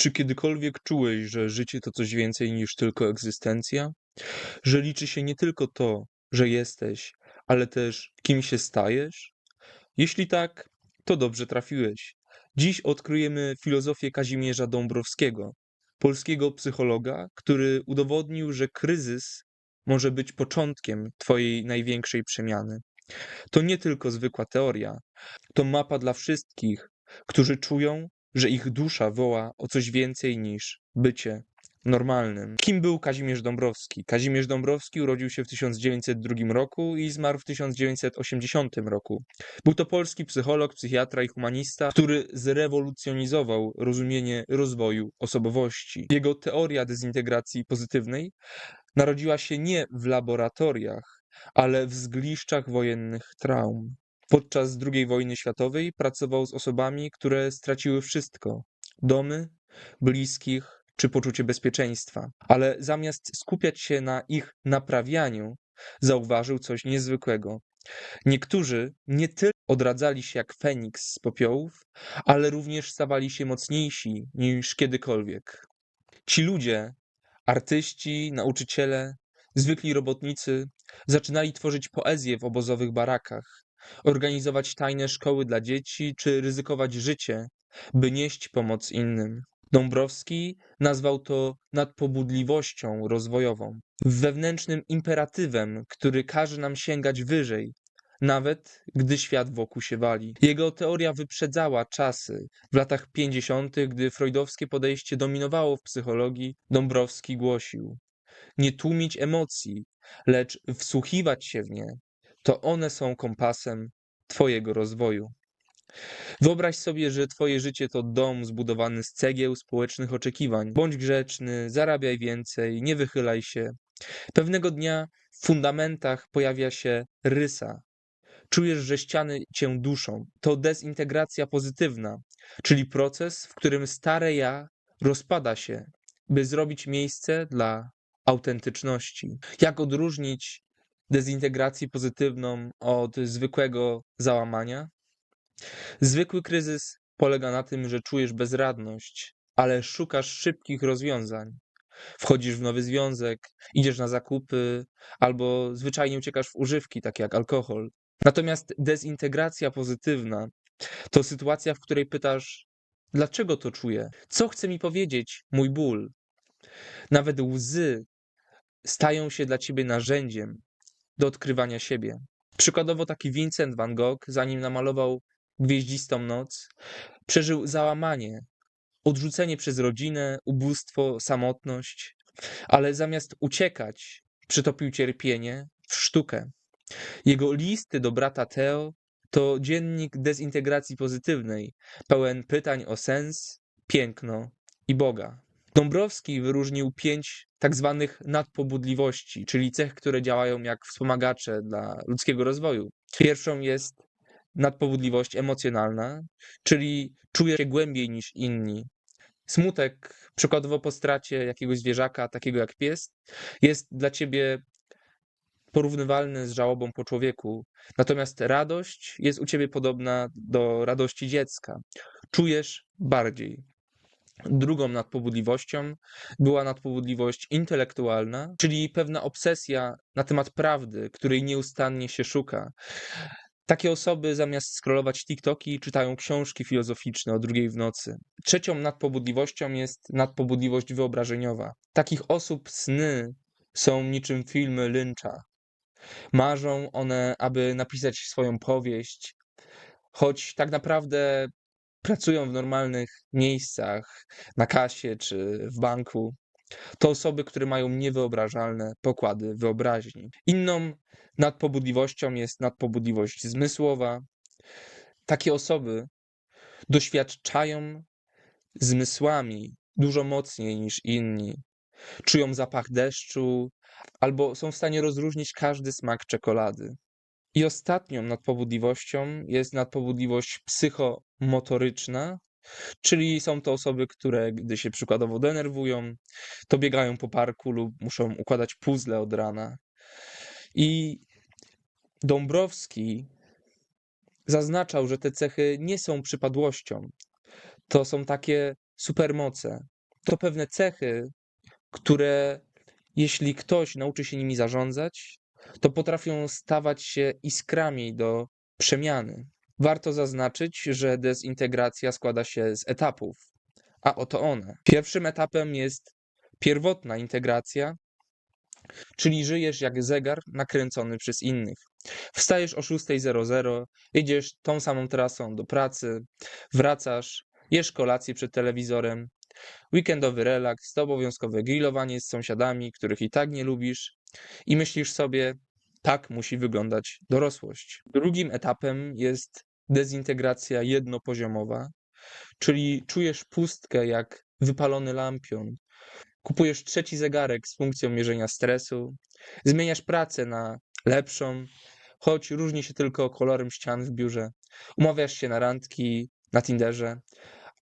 Czy kiedykolwiek czułeś, że życie to coś więcej niż tylko egzystencja? Że liczy się nie tylko to, że jesteś, ale też kim się stajesz? Jeśli tak, to dobrze trafiłeś. Dziś odkryjemy filozofię Kazimierza Dąbrowskiego, polskiego psychologa, który udowodnił, że kryzys może być początkiem Twojej największej przemiany. To nie tylko zwykła teoria, to mapa dla wszystkich, którzy czują, że ich dusza woła o coś więcej niż bycie normalnym. Kim był Kazimierz Dąbrowski? Kazimierz Dąbrowski urodził się w 1902 roku i zmarł w 1980 roku. Był to polski psycholog, psychiatra i humanista, który zrewolucjonizował rozumienie rozwoju osobowości. Jego teoria dezintegracji pozytywnej narodziła się nie w laboratoriach, ale w zgliszczach wojennych traum. Podczas II wojny światowej pracował z osobami, które straciły wszystko: domy, bliskich czy poczucie bezpieczeństwa. Ale zamiast skupiać się na ich naprawianiu, zauważył coś niezwykłego. Niektórzy nie tylko odradzali się jak Feniks z popiołów, ale również stawali się mocniejsi niż kiedykolwiek. Ci ludzie, artyści, nauczyciele, zwykli robotnicy, zaczynali tworzyć poezję w obozowych barakach, organizować tajne szkoły dla dzieci czy ryzykować życie, by nieść pomoc innym. Dąbrowski nazwał to nadpobudliwością rozwojową, wewnętrznym imperatywem, który każe nam sięgać wyżej, nawet gdy świat wokół się wali. Jego teoria wyprzedzała czasy. W latach 50., gdy freudowskie podejście dominowało w psychologii, Dąbrowski głosił: Nie tłumić emocji, lecz wsłuchiwać się w nie, to one są kompasem Twojego rozwoju. Wyobraź sobie, że Twoje życie to dom zbudowany z cegieł społecznych oczekiwań. Bądź grzeczny, zarabiaj więcej, nie wychylaj się. Pewnego dnia w fundamentach pojawia się rysa. Czujesz, że ściany cię duszą. To dezintegracja pozytywna, czyli proces, w którym stare ja rozpada się, by zrobić miejsce dla autentyczności. Jak odróżnić dezintegrację pozytywną od zwykłego załamania? Zwykły kryzys polega na tym, że czujesz bezradność, ale szukasz szybkich rozwiązań. Wchodzisz w nowy związek, idziesz na zakupy, albo zwyczajnie uciekasz w używki, takie jak alkohol. Natomiast dezintegracja pozytywna to sytuacja, w której pytasz, dlaczego to czuję? Co chce mi powiedzieć mój ból? Nawet łzy stają się dla ciebie narzędziem do odkrywania siebie. Przykładowo taki Vincent van Gogh, zanim namalował Gwieździstą noc, przeżył załamanie, odrzucenie przez rodzinę, ubóstwo, samotność, ale zamiast uciekać, przytopił cierpienie w sztukę. Jego listy do brata Theo to dziennik dezintegracji pozytywnej, pełen pytań o sens, piękno i Boga. Dąbrowski wyróżnił pięć tak zwanych nadpobudliwości, czyli cech, które działają jak wspomagacze dla ludzkiego rozwoju. Pierwszą jest nadpobudliwość emocjonalna, czyli czuje się głębiej niż inni. Smutek, przykładowo po stracie jakiegoś zwierzaka, takiego jak pies, jest dla ciebie porównywalny z żałobą po człowieku. Natomiast radość jest u ciebie podobna do radości dziecka. Czujesz bardziej. Drugą nadpobudliwością była nadpobudliwość intelektualna, czyli pewna obsesja na temat prawdy, której nieustannie się szuka. Takie osoby zamiast scrollować TikToki czytają książki filozoficzne o drugiej w nocy. Trzecią nadpobudliwością jest nadpobudliwość wyobrażeniowa. Takich osób sny są niczym filmy Lyncha. Marzą one, aby napisać swoją powieść, choć tak naprawdę pracują w normalnych miejscach, na kasie czy w banku. To osoby, które mają niewyobrażalne pokłady wyobraźni. Inną nadpobudliwością jest nadpobudliwość zmysłowa. Takie osoby doświadczają zmysłami dużo mocniej niż inni. Czują zapach deszczu albo są w stanie rozróżnić każdy smak czekolady. I ostatnią nadpobudliwością jest nadpobudliwość psychomotoryczna, czyli są to osoby, które gdy się przykładowo denerwują, to biegają po parku lub muszą układać puzzle od rana. I Dąbrowski zaznaczał, że te cechy nie są przypadłością. To są takie supermoce. To pewne cechy, które jeśli ktoś nauczy się nimi zarządzać, to potrafią stawać się iskrami do przemiany. Warto zaznaczyć, że dezintegracja składa się z etapów, a oto one. Pierwszym etapem jest pierwotna integracja, czyli żyjesz jak zegar nakręcony przez innych. Wstajesz o 6.00, jedziesz tą samą trasą do pracy, wracasz, jesz kolację przed telewizorem, weekendowy relaks, to obowiązkowe grillowanie z sąsiadami, których i tak nie lubisz i myślisz sobie, tak musi wyglądać dorosłość. Drugim etapem jest dezintegracja jednopoziomowa, czyli czujesz pustkę jak wypalony lampion. Kupujesz trzeci zegarek z funkcją mierzenia stresu, zmieniasz pracę na lepszą, choć różni się tylko kolorem ścian w biurze. Umawiasz się na randki na Tinderze,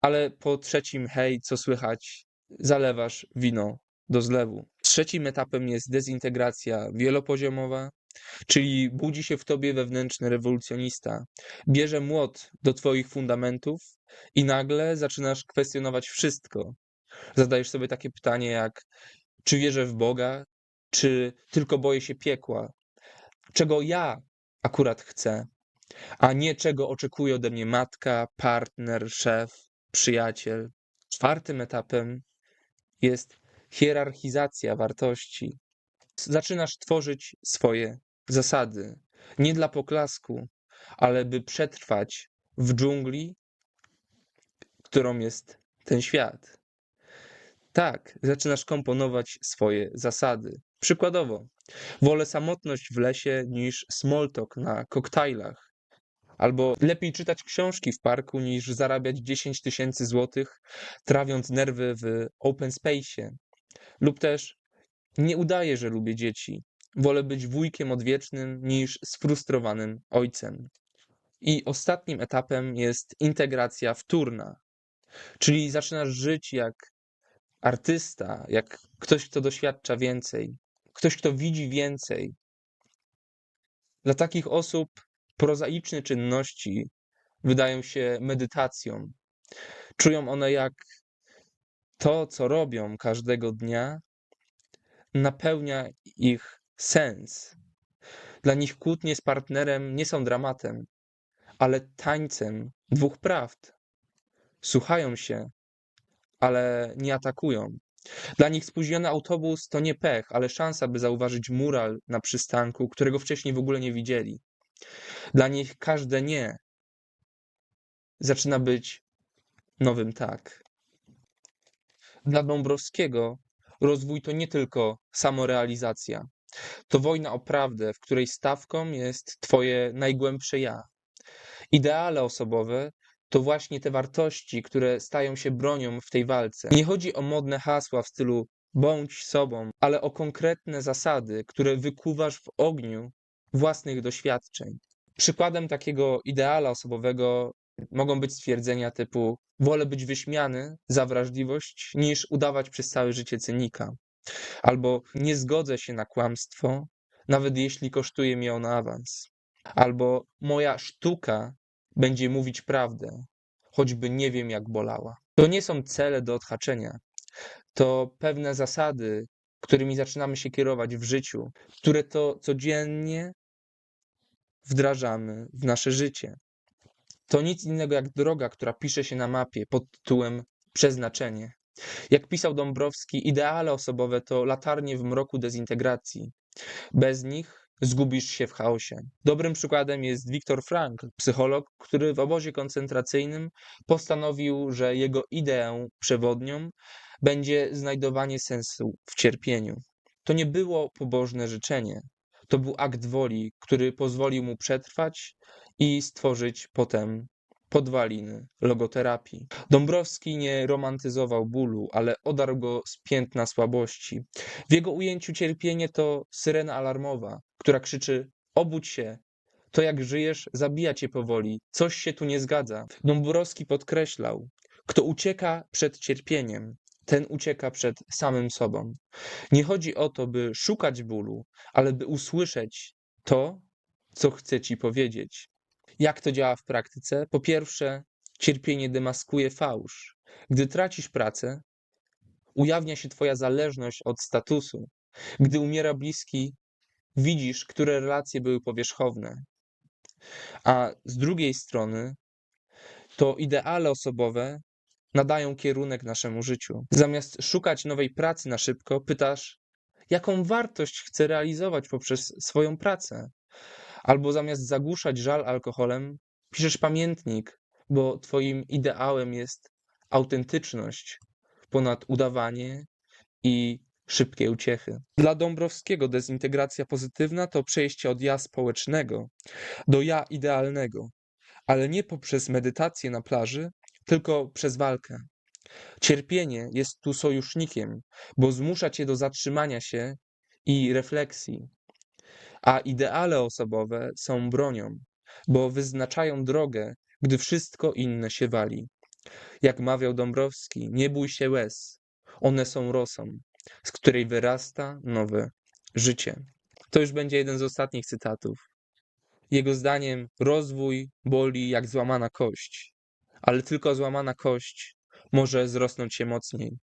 ale po trzecim hej, co słychać, zalewasz wino do zlewu. Trzecim etapem jest dezintegracja wielopoziomowa, czyli budzi się w tobie wewnętrzny rewolucjonista. Bierze młot do twoich fundamentów i nagle zaczynasz kwestionować wszystko. Zadajesz sobie takie pytanie jak czy wierzę w Boga, czy tylko boję się piekła, czego ja akurat chcę, a nie czego oczekuje ode mnie matka, partner, szef, przyjaciel. Czwartym etapem jest hierarchizacja wartości. Zaczynasz tworzyć swoje zasady. Nie dla poklasku, ale by przetrwać w dżungli, którą jest ten świat. Tak, zaczynasz komponować swoje zasady. Przykładowo, wolę samotność w lesie niż small talk na koktajlach. Albo lepiej czytać książki w parku niż zarabiać 10 tysięcy złotych, trawiąc nerwy w open space'ie. Lub też nie udaję, że lubię dzieci. Wolę być wujkiem odwiecznym niż sfrustrowanym ojcem. I ostatnim etapem jest integracja wtórna, czyli zaczynasz żyć jak artysta, jak ktoś, kto doświadcza więcej, ktoś, kto widzi więcej. Dla takich osób prozaiczne czynności wydają się medytacją. Czują one, jak to, co robią każdego dnia, napełnia ich sens. Dla nich kłótnie z partnerem nie są dramatem, ale tańcem dwóch prawd. Słuchają się, ale nie atakują. Dla nich spóźniony autobus to nie pech, ale szansa, by zauważyć mural na przystanku, którego wcześniej w ogóle nie widzieli. Dla nich każde nie zaczyna być nowym tak. Dla Dąbrowskiego rozwój to nie tylko samorealizacja. To wojna o prawdę, w której stawką jest Twoje najgłębsze ja. Ideale osobowe to właśnie te wartości, które stają się bronią w tej walce. Nie chodzi o modne hasła w stylu bądź sobą, ale o konkretne zasady, które wykuwasz w ogniu własnych doświadczeń. Przykładem takiego ideala osobowego mogą być stwierdzenia typu: Wolę być wyśmiany za wrażliwość, niż udawać przez całe życie cynika. Albo nie zgodzę się na kłamstwo, nawet jeśli kosztuje mi ono awans. Albo moja sztuka będzie mówić prawdę, choćby nie wiem, jak bolała. To nie są cele do odhaczenia. To pewne zasady, którymi zaczynamy się kierować w życiu, które to codziennie wdrażamy w nasze życie. To nic innego jak droga, która pisze się na mapie pod tytułem przeznaczenie. Jak pisał Dąbrowski, ideale osobowe to latarnie w mroku dezintegracji. Bez nich zgubisz się w chaosie. Dobrym przykładem jest Viktor Frankl, psycholog, który w obozie koncentracyjnym postanowił, że jego ideą przewodnią będzie znajdowanie sensu w cierpieniu. To nie było pobożne życzenie. To był akt woli, który pozwolił mu przetrwać i stworzyć potem podwaliny logoterapii. Dąbrowski nie romantyzował bólu, ale odarł go z piętna słabości. W jego ujęciu cierpienie to syrena alarmowa, która krzyczy: Obudź się! To jak żyjesz, zabija cię powoli. Coś się tu nie zgadza. Dąbrowski podkreślał: Kto ucieka przed cierpieniem, ten ucieka przed samym sobą. Nie chodzi o to, by szukać bólu, ale by usłyszeć to, co chce ci powiedzieć. Jak to działa w praktyce? Po pierwsze, cierpienie demaskuje fałsz. Gdy tracisz pracę, ujawnia się Twoja zależność od statusu. Gdy umiera bliski, widzisz, które relacje były powierzchowne. A z drugiej strony, to ideale osobowe nadają kierunek naszemu życiu. Zamiast szukać nowej pracy na szybko, pytasz, jaką wartość chcę realizować poprzez swoją pracę. Albo zamiast zagłuszać żal alkoholem, piszesz pamiętnik, bo Twoim ideałem jest autentyczność ponad udawanie i szybkie uciechy. Dla Dąbrowskiego dezintegracja pozytywna to przejście od ja społecznego do ja idealnego, ale nie poprzez medytację na plaży, tylko przez walkę. Cierpienie jest tu sojusznikiem, bo zmusza cię do zatrzymania się i refleksji, a ideale osobowe są bronią, bo wyznaczają drogę, gdy wszystko inne się wali. Jak mawiał Dąbrowski, nie bój się łez, one są rosą, z której wyrasta nowe życie. To już będzie jeden z ostatnich cytatów. Jego zdaniem rozwój boli jak złamana kość, ale tylko złamana kość może zrosnąć się mocniej.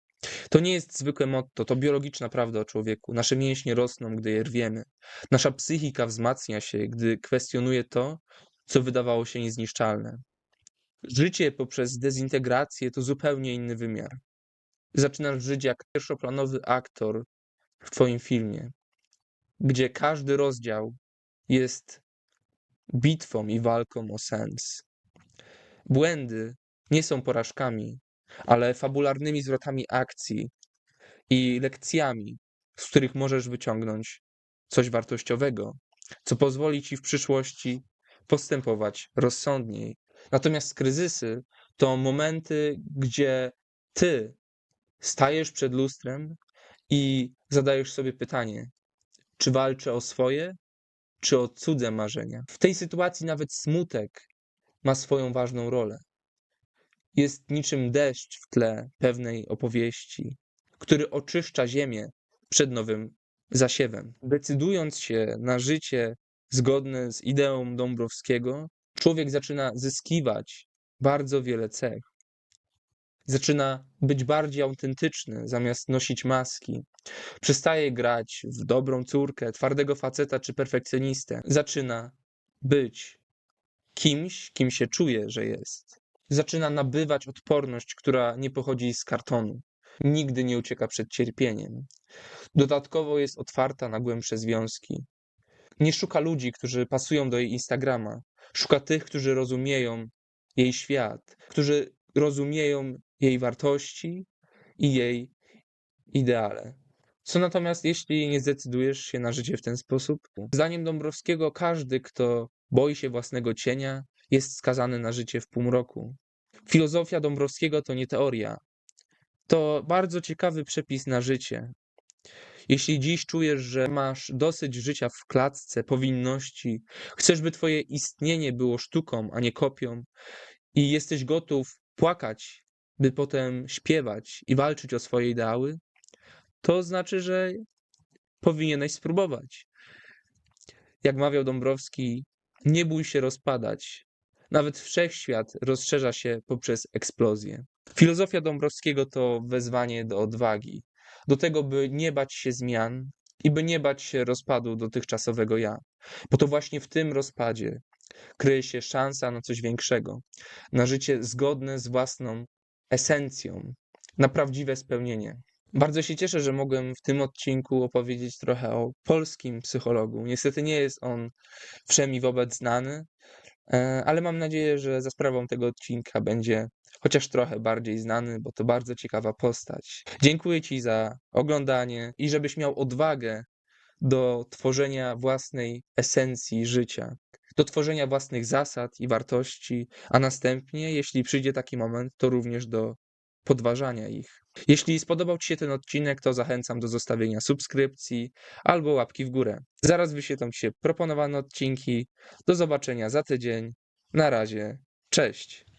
To nie jest zwykłe motto, to biologiczna prawda o człowieku. Nasze mięśnie rosną, gdy je rwiemy. Nasza psychika wzmacnia się, gdy kwestionuje to, co wydawało się niezniszczalne. Życie poprzez dezintegrację to zupełnie inny wymiar. Zaczynasz żyć jak pierwszoplanowy aktor w Twoim filmie, gdzie każdy rozdział jest bitwą i walką o sens. Błędy nie są porażkami, ale fabularnymi zwrotami akcji i lekcjami, z których możesz wyciągnąć coś wartościowego, co pozwoli ci w przyszłości postępować rozsądniej. Natomiast kryzysy to momenty, gdzie ty stajesz przed lustrem i zadajesz sobie pytanie, czy walczę o swoje, czy o cudze marzenia. W tej sytuacji nawet smutek ma swoją ważną rolę. Jest niczym deszcz w tle pewnej opowieści, który oczyszcza ziemię przed nowym zasiewem. Decydując się na życie zgodne z ideą Dąbrowskiego, człowiek zaczyna zyskiwać bardzo wiele cech. Zaczyna być bardziej autentyczny zamiast nosić maski. Przestaje grać w dobrą córkę, twardego faceta czy perfekcjonistę. Zaczyna być kimś, kim się czuje, że jest. Zaczyna nabywać odporność, która nie pochodzi z kartonu. Nigdy nie ucieka przed cierpieniem. Dodatkowo jest otwarta na głębsze związki. Nie szuka ludzi, którzy pasują do jej Instagrama. Szuka tych, którzy rozumieją jej świat, którzy rozumieją jej wartości i jej ideale. Co natomiast, jeśli nie zdecydujesz się na życie w ten sposób? Zdaniem Dąbrowskiego, każdy, kto boi się własnego cienia, jest skazany na życie w półmroku. Filozofia Dąbrowskiego to nie teoria. To bardzo ciekawy przepis na życie. Jeśli dziś czujesz, że masz dosyć życia w klatce, powinności, chcesz, by twoje istnienie było sztuką, a nie kopią, i jesteś gotów płakać, by potem śpiewać i walczyć o swoje ideały, to znaczy, że powinieneś spróbować. Jak mawiał Dąbrowski, nie bój się rozpadać. Nawet wszechświat rozszerza się poprzez eksplozję. Filozofia Dąbrowskiego to wezwanie do odwagi, do tego, by nie bać się zmian i by nie bać się rozpadu dotychczasowego ja. Bo to właśnie w tym rozpadzie kryje się szansa na coś większego, na życie zgodne z własną esencją, na prawdziwe spełnienie. Bardzo się cieszę, że mogłem w tym odcinku opowiedzieć trochę o polskim psychologu. Niestety nie jest on wszemi wobec znany, ale mam nadzieję, że za sprawą tego odcinka będzie chociaż trochę bardziej znany, bo to bardzo ciekawa postać. Dziękuję Ci za oglądanie i żebyś miał odwagę do tworzenia własnej esencji życia, do tworzenia własnych zasad i wartości, a następnie, jeśli przyjdzie taki moment, to również do podważania ich. Jeśli spodobał Ci się ten odcinek, to zachęcam do zostawienia subskrypcji albo łapki w górę. Zaraz wyświetlą Ci się proponowane odcinki. Do zobaczenia za tydzień. Na razie. Cześć.